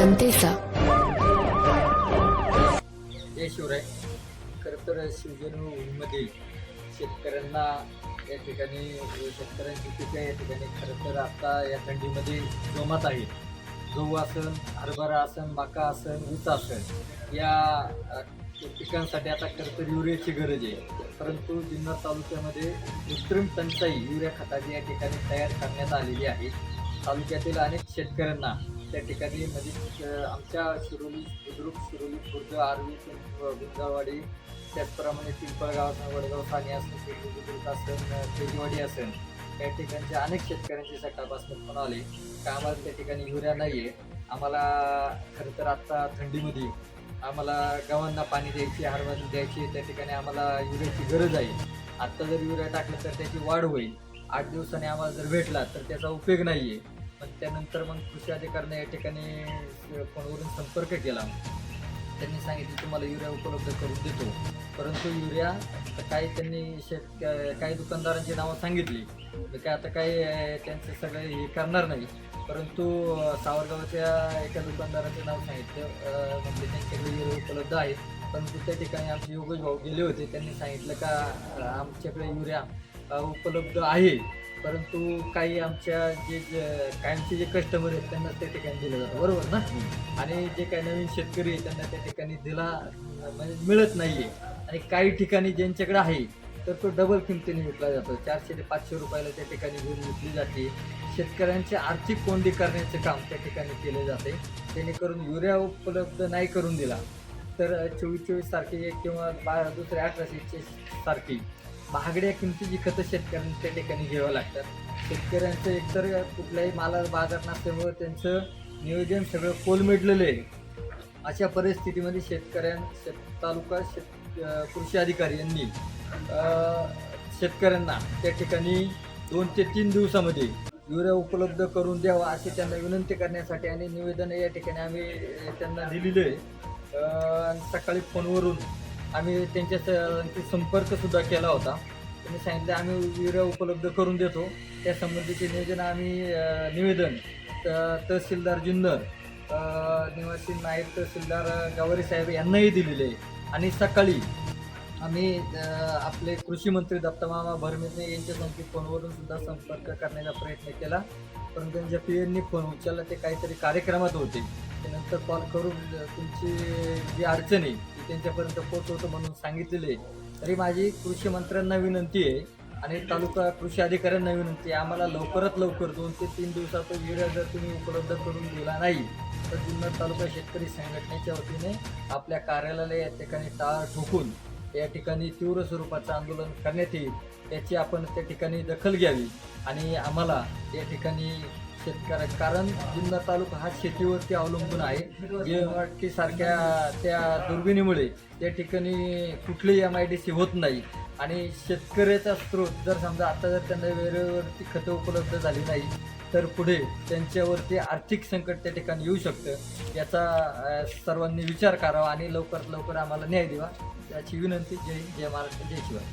जनतेचा. जय शिवराय. खरं तर शिवजन्मभूमीमध्ये शेतकऱ्यांना या ठिकाणी शेतकऱ्यांची पिकं या ठिकाणी खरं तर आता या थंडीमध्ये जोमात आहे. गहू आसन हरभरा आसन मका आसन ऊस आसन या पिकांसाठी आता खरं तर युरियाची गरज आहे. परंतु जुन्नर तालुक्यामध्ये कृत्रिम टंचाई युरिया खताची या ठिकाणी तयार करण्यात आलेली आहे. तालुक्यातील अनेक शेतकऱ्यांना त्या ठिकाणी म्हणजे आमच्या शिरोली बुद्रुक शिरोली खुर्द आरवी गुंजावाडी त्याचप्रमाणे पिंपळगाव वडगाव ठाणे असेल शिरोली बुद्रुक असेल तेजवाडी असेल या ठिकाणचे अनेक शेतकऱ्यांचे सकाळपासून फोन आले का आम्हाला त्या ठिकाणी युरिया नाही आहे आम्हाला खरं तर आत्ता थंडीमध्ये आम्हाला गव्हांना पाणी द्यायची हरवण द्यायची त्या ठिकाणी आम्हाला युरियाची गरज आहे. आत्ता जर युरिया टाकलं तर त्याची वाढ होईल. आठ दिवसांनी आम्हाला जर भेटला तर त्याचा उपयोग नाही आहे पण त्यानंतर मग कृषी अधिकाऱ्याने या ठिकाणी फोनवरून संपर्क केला. त्यांनी सांगितलं तुम्हाला युरिया उपलब्ध करून देतो. परंतु युरिया आता काही त्यांनी शेत काही दुकानदारांची नावं सांगितली काय आता काही त्यांचं सगळं हे करणार नाही. परंतु सावरगावच्या एका दुकानदाराचं नाव सांगितलं म्हणजे त्यांच्याकडे युरिया उपलब्ध आहे. परंतु त्या ठिकाणी आमचे योगेश भाऊ गेले होते. त्यांनी सांगितलं का आमच्याकडे युरिया उपलब्ध आहे. परंतु काही आमच्या जे कायमचे जे कस्टमर आहेत त्यांना त्या ठिकाणी दिलं जातं. बरोबर ना? आणि जे काही नवीन शेतकरी आहेत त्यांना त्या ठिकाणी दिला म्हणजे मिळत नाहीये. आणि काही ठिकाणी ज्यांच्याकडे आहे तर तो डबल किमतीने विकला जातो. चारशे ते पाचशे रुपयाला त्या ठिकाणी घेऊन विकली जाते. शेतकऱ्यांचे आर्थिक कोंडी करण्याचे काम त्या ठिकाणी केले जाते. जेणेकरून युरिया उपलब्ध नाही करून दिला तर चोवीस चोवीस तारखे किंवा बा दुसऱ्या अठराशे सारखी महागड्या किमतीची खतं शेतकऱ्यांना त्या ठिकाणी घ्यावं लागतात. शेतकऱ्यांचं एकतर कुठल्याही मालाला बाजार नसल्यामुळं त्यांचं नियोजन सगळं कोलमेटलेलं आहे. अशा परिस्थितीमध्ये शेतकऱ्यां शेत तालुका शेत कृषी अधिकारी यांनी शेतकऱ्यांना त्या ठिकाणी दोन ते तीन दिवसामध्ये युरिया उपलब्ध करून द्यावा अशी त्यांना विनंती करण्यासाठी आणि निवेदन या ठिकाणी आम्ही त्यांना दिलेलं आहे. आणि सकाळी फोनवरून आम्ही त्यांच्या स- संपर्कसुद्धा केला होता. त्यांनी सांगितलं आम्ही युरिया उपलब्ध करून देतो. त्या संबंधीचे नियोजन आम्ही निवेदन त- तहसीलदार जुन्नर निवासी नायब तहसीलदार गावारी साहेब यांनाही दिलेले आहे. आणि सकाळी आम्ही आपले कृषी मंत्री दत्तमामा भरमेने यांच्या संकेत फोनवरून सुद्धा संपर्क करण्याचा प्रयत्न केला. परंतु त्यांच्या पी एननी फोन उचलला ते काहीतरी कार्यक्रमात होते. त्यानंतर कॉल करून तुमची जी अडचण आहे ती त्यांच्यापर्यंत पोहोचवतो म्हणून सांगितलेले आहे. तरी माझी कृषी मंत्र्यांना विनंती आहे आणि तालुका कृषी अधिकाऱ्यांना विनंती आहे आम्हाला लवकरात लवकर दोन ते तीन दिवसात युरिया जर तुम्ही उपलब्ध करून दिला नाही तर जुन्नर तालुका शेतकरी संघटनेच्या वतीने आपल्या कार्यालयाला या ठिकाणी टाळ ठोकून या ठिकाणी तीव्र स्वरूपाचं आंदोलन करण्यात येईल याची आपण त्या ठिकाणी दखल घ्यावी आणि आम्हाला या ठिकाणी शेतकऱ्या कारण जुन्नर तालुका हा शेतीवरती अवलंबून आहे. जे सारख्या त्या दुर्बिणीमुळे त्या ठिकाणी कुठलीही एम आय डी सी होत नाही. आणि शेतकऱ्याचा स्रोत जर समजा आता जर त्यांना वेळेवरती खतं उपलब्ध झाली नाही तर पुढे त्यांच्यावरती आर्थिक संकट त्या ठिकाणी येऊ शकतं. याचा सर्वांनी विचार करावा आणि लवकरात लवकर आम्हाला न्याय द्यावा. याची विनंती. जय जय महाराष्ट्र जय शिवाय.